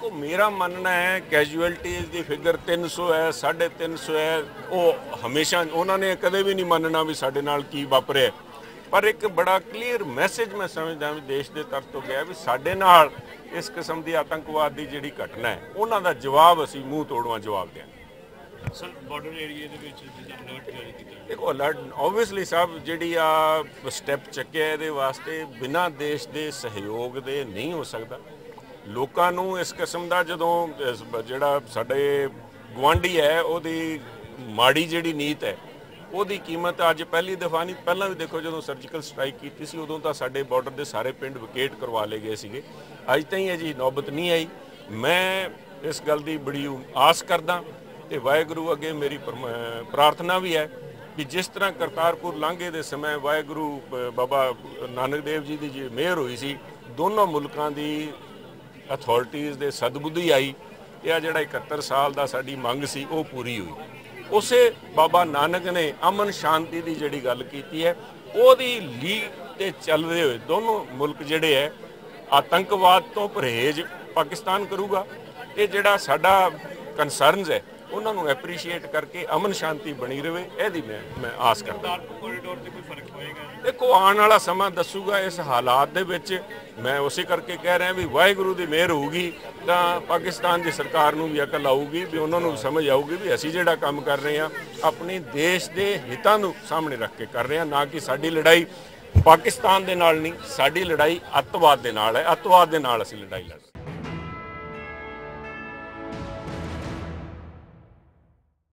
ਦੇਖੋ ਮੇਰਾ ਮੰਨਣਾ ਹੈ ਕੈਜੂਅਲਟੀਜ਼ ਦੀ ਫਿਗਰ 300 ਹੈ 350 ਹੈ ਉਹ ਹਮੇਸ਼ਾ ਉਹਨਾਂ ਨੇ ਕਦੇ ਵੀ ਨਹੀਂ ਮੰਨਣਾ ਵੀ ਸਾਡੇ ਨਾਲ ਕੀ ਵਾਪਰਿਆ ਪਰ ਇੱਕ ਬੜਾ ਕਲੀਅਰ ਮੈਸੇਜ ਮੈਂ ਸਮਝਦਾ ਵੀ ਦੇਸ਼ ਦੇ ਤਰ ਤੋਂ ਗਿਆ ਵੀ ਸਾਡੇ ਨਾਲ ਇਸ ਕਿਸਮ ਦੀ ਆਤੰਕਵਾਦ ਦੀ ਜਿਹੜੀ ਘਟਨਾ ਹੈ ਉਹਨਾਂ ਦਾ ਜਵਾਬ ਅਸੀਂ ਮੂੰਹ ਤੋੜਵਾ ਜਵਾਬ ਦਿਆਂਗੇ ਸਰ ਬਾਰਡਰ ਏਰੀਆ ਦੇ ਵਿੱਚ ਜਿਹੜਾ ਅਲਰਟ ਜਾਰੀ ਕੀਤਾ। ਦੇਖੋ ਅਲਰਟ ਆਬਵੀਅਸਲੀ ਸਾਹਿਬ ਜਿਹੜੀ ਆ ਸਟੈਪ ਚੱਕਿਆ ਇਹਦੇ ਵਾਸਤੇ ਬਿਨਾਂ ਦੇਸ਼ ਦੇ ਸਹਿਯੋਗ ਦੇ ਨਹੀਂ ਹੋ ਸਕਦਾ। ਲੋਕਾਂ ਨੂੰ ਇਸ ਕਿਸਮ ਦਾ ਜਦੋਂ ਜਿਹੜਾ ਸਾਡੇ ਗਵਾਂਢੀ ਹੈ, ਉਹਦੀ ਮਾੜੀ ਜਿਹੜੀ ਨੀਤ ਹੈ, ਉਹਦੀ ਕੀਮਤ ਅੱਜ ਪਹਿਲੀ ਦਫਾ ਨਹੀਂ, ਪਹਿਲਾਂ ਵੀ ਦੇਖੋ ਜਦੋਂ ਸਰਜੀਕਲ ਸਟ੍ਰਾਈਕ ਕੀਤੀ ਸੀ, ਉਦੋਂ ਤਾਂ ਸਾਡੇ ਬਾਰਡਰ ਦੇ ਸਾਰੇ ਪਿੰਡ ਵਿਕੇਟ ਕਰਵਾ ਲਏ ਗਏ ਸੀਗੇ। ਅੱਜ ਤਾਂ ਹੀ ਅਜੀ ਨੌਬਤ ਨਹੀਂ ਆਈ। ਮੈਂ ਇਸ ਗੱਲ ਦੀ ਬੜੀ ਆਸ ਕਰਦਾ ਤੇ ਵਾਹਿਗੁਰੂ ਅੱਗੇ ਮੇਰੀ ਪਰਮ- ਪ੍ਰਾਰਥਨਾ ਵੀ ਹੈ ਕਿ ਜਿਸ ਤਰ੍ਹਾਂ ਕਰਤਾਰਪੁਰ ਲਾਂਘੇ ਦੇ ਸਮੇਂ ਵਾਹਿਗੁਰੂ ਬਾਬਾ ਨਾਨਕ ਦੇਵ ਜੀ ਦੀ ਜੀ ਮਿਹਰ ਹੋਈ ਸੀ, ਦੋਨੋਂ ਮੁਲਕਾਂ ਦੀ ਅਥਾਰਟੀਆਂ ਦੇ ਸਦਬੁੱਧੀ ਆਈ, ਇਹ ਆ ਜਿਹੜਾ 71 ਸਾਲ ਦਾ ਸਾਡੀ ਮੰਗ ਸੀ, ਉਹ ਪੂਰੀ ਹੋਈ। ਉਸੇ ਬਾਬਾ ਨਾਨਕ ਨੇ ਅਮਨ ਸ਼ਾਂਤੀ ਦੀ ਜਿਹੜੀ ਗੱਲ ਕੀਤੀ ਹੈ, ਉਹਦੀ ਲੀਗ ਤੇ ਚੱਲਦੇ ਹੋਏ ਦੋਨੋਂ ਮੁਲਕ ਜਿਹੜੇ ਹੈ, ਆਤੰਕਵਾਦ ਤੋਂ ਪਰਹੇਜ਼ ਪਾਕਿਸਤਾਨ ਕਰੂਗਾ। ਇਹ ਜਿਹੜਾ ਸਾਡਾ ਕਨਸਰਨਸ ਹੈ ਉਹਨਾਂ ਨੂੰ ਐਪਰੀਸ਼ੀਏਟ ਕਰਕੇ ਅਮਨ ਸ਼ਾਂਤੀ ਬਣੀ ਰਵੇ ਇਹਦੀ ਮੈਂ ਮੈਂ ਆਸ ਕਰਦਾ। ਕੋਰੀਡੋਰ ਤੇ ਕੋਈ ਫ਼ਰਕ ਹੋਏਗਾ ਦੇਖੋ ਆਉਣ ਵਾਲਾ ਸਮਾਂ ਦੱਸੂਗਾ ਇਸ ਹਾਲਾਤ ਦੇ ਵਿੱਚ। ਮੈਂ ਉਸੇ ਕਰਕੇ ਕਹਿ ਰਿਹਾ ਵੀ ਵਾਹਿਗੁਰੂ ਦੀ ਮਿਹਰ ਹੋਊਗੀ ਤਾਂ ਪਾਕਿਸਤਾਨ ਦੀ ਸਰਕਾਰ ਨੂੰ ਵੀ ਅਕਲ ਆਊਗੀ ਵੀ ਉਹਨਾਂ ਨੂੰ ਸਮਝ ਆਊਗੀ ਵੀ ਅਸੀਂ ਜਿਹੜਾ ਕੰਮ ਕਰ ਰਹੇ ਹਾਂ ਆਪਣੀ ਦੇਸ਼ ਦੇ ਹਿੱਤਾਂ ਨੂੰ ਸਾਹਮਣੇ ਰੱਖ ਕੇ ਕਰ ਰਹੇ ਹਾਂ ਨਾ ਕਿ ਸਾਡੀ ਲੜਾਈ ਪਾਕਿਸਤਾਨ ਦੇ ਨਾਲ ਨਹੀਂ ਸਾਡੀ ਲੜਾਈ ਅੱਤਵਾਦ ਦੇ ਨਾਲ ਹੈ। ਅੱਤਵਾਦ ਦੇ ਨਾਲ ਅਸੀਂ ਲੜਾਈ ਲੜ ਰਹੇ ਹਾਂ।